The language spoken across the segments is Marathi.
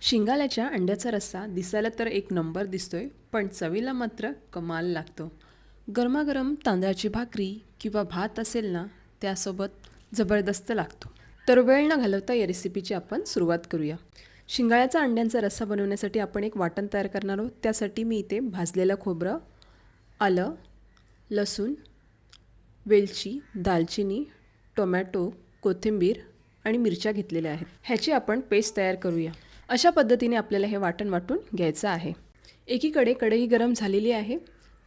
शिंगाल्याच्या अंड्याचा रस्सा दिसायला तर एक नंबर दिसतोय पण चवीला मात्र कमाल लागतो. गरमागरम तांदळाची भाकरी किंवा भात असेल ना त्यासोबत जबरदस्त लागतो. तर वेळ न घालवता या रेसिपीची आपण सुरुवात करूया. शिंगाळ्याचा अंड्यांचा रस्सा बनवण्यासाठी आपण एक वाटण तयार करणार आहोत. त्यासाठी मी इथे भाजलेलं खोबरं आलं लसूण वेलची दालचिनी टोमॅटो कोथिंबीर आणि मिरच्या घेतलेल्या आहेत. ह्याची आपण पेस्ट तयार करूया. अशा पद्धतीने आपल्याला हे वाटण वाटून घ्यायचं आहे. एकीकडे कढई गरम झालेली आहे.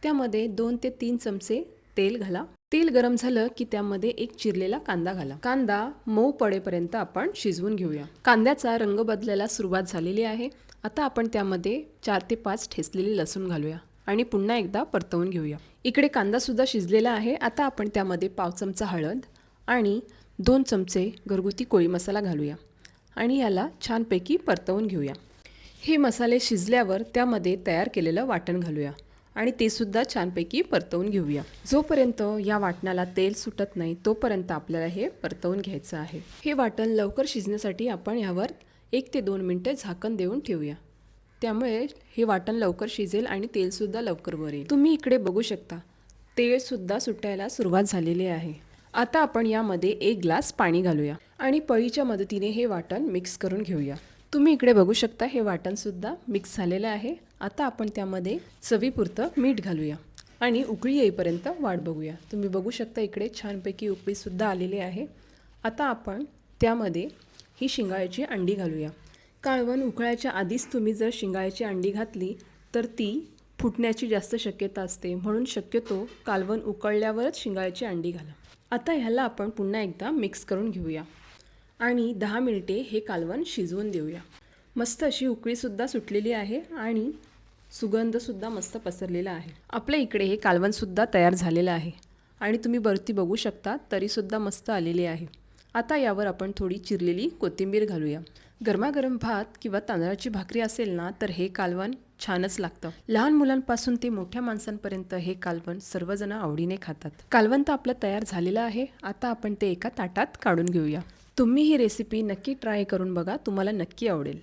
त्यामध्ये दोन ते तीन चमचे तेल घाला. तेल गरम झालं की त्यामध्ये एक चिरलेला कांदा घाला. कांदा मऊ पडेपर्यंत आपण शिजवून घेऊया. कांद्याचा रंग बदलायला सुरुवात झालेली आहे. आता आपण त्यामध्ये चार ते पाच ठेचलेले लसूण घालूया आणि पुन्हा एकदा परतवून घेऊया. इकडे कांदासुद्धा शिजलेला आहे. आता आपण त्यामध्ये पाव चमचा हळद आणि दोन चमचे घरगुती कोळी मसाला घालूया. आणि याला छानपैकी परतवून घेऊया. हे मसाले शिजल्यावर त्यामध्ये तयार केलेलं वाटण घालूया आणि ते सुद्धा छानपैकी परतवून घेऊया. जोपर्यंत या वाटणाला तेल सुटत नाही तोपर्यंत आपल्याला हे परतवून घ्यायचं आहे. हे वाटण लवकर शिजण्यासाठी आपण यावर एक ते दोन मिनटे झाकण देऊन ठेवूया. त्यामुळे हे वाटण लवकर शिजेल आणि तेलसुद्धा लवकर वर येईल तुम्ही इकडे बघू शकता तेलसुद्धा सुटायला सुरुवात झालेली आहे. आता आपण यामध्ये एक ग्लास पाणी घालूया आणि पळीच्या मदतीने हे वाटण मिक्स करून घेऊया. तुम्ही इकडे बघू शकता हे वाटणसुद्धा मिक्स झालेलं आहे. आता आपण त्यामध्ये चवीपुरतं मीठ घालूया आणि उकळी येईपर्यंत वाट बघूया. तुम्ही बघू शकता इकडे छानपैकी उकळीसुद्धा आलेली आहे. आता आपण त्यामध्ये ही शिंगाळ्याची अंडी घालूया. काळवण उकळायच्या आधीच तुम्ही जर शिंगाळ्याची अंडी घातली तर ती फुटण्याची जास्त शक्यता असते. म्हणून शक्यतो कालवण उकळल्यावरच शिंगाळ्याची अंडी घाला. आता ह्याला आपण पुन्हा एकदा मिक्स करून घेऊया. आणि दहा मिनिटे हे कालवण शिजवून देऊया. मस्त अशी उकळीसुद्धा सुटलेली आहे आणि सुगंधसुद्धा मस्त पसरलेला आहे. आपल्या इकडे हे कालवणसुद्धा तयार झालेलं आहे. आणि तुम्ही बरती बघू शकता तरीसुद्धा मस्त आलेली आहे. आता यावर आपण थोडी चिरलेली कोथिंबीर घालूया. गरमागरम भात किंवा तांदळाची भाकरी असेल ना तर हे कालवण छानच लागतं. लहान मुलांपासून ते मोठ्या माणसांपर्यंत हे कालवण सर्वजण आवडीने खातात. कालवण तर आपलं तयार झालेलं आहे. आता आपण ते एका ताटात काढून घेऊया. तुम्ही ही रेसिपी नक्की ट्राय करून बघा. तुम्हाला नक्की आवडेल.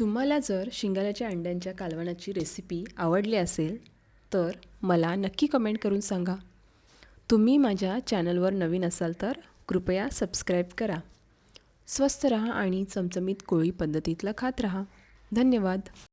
तुम्हाला जर शिंगाल्याच्या अंड्यांच्या कालवणाची रेसिपी आवडली असेल तर मला नक्की कमेंट करून सांगा. तुम्ही माझ्या चॅनलवर नवीन असाल तर कृपया सबस्क्राईब करा. स्वस्त रहा आणि चमचमीत कोळी पद्धतीतलं खात रहा. धन्यवाद.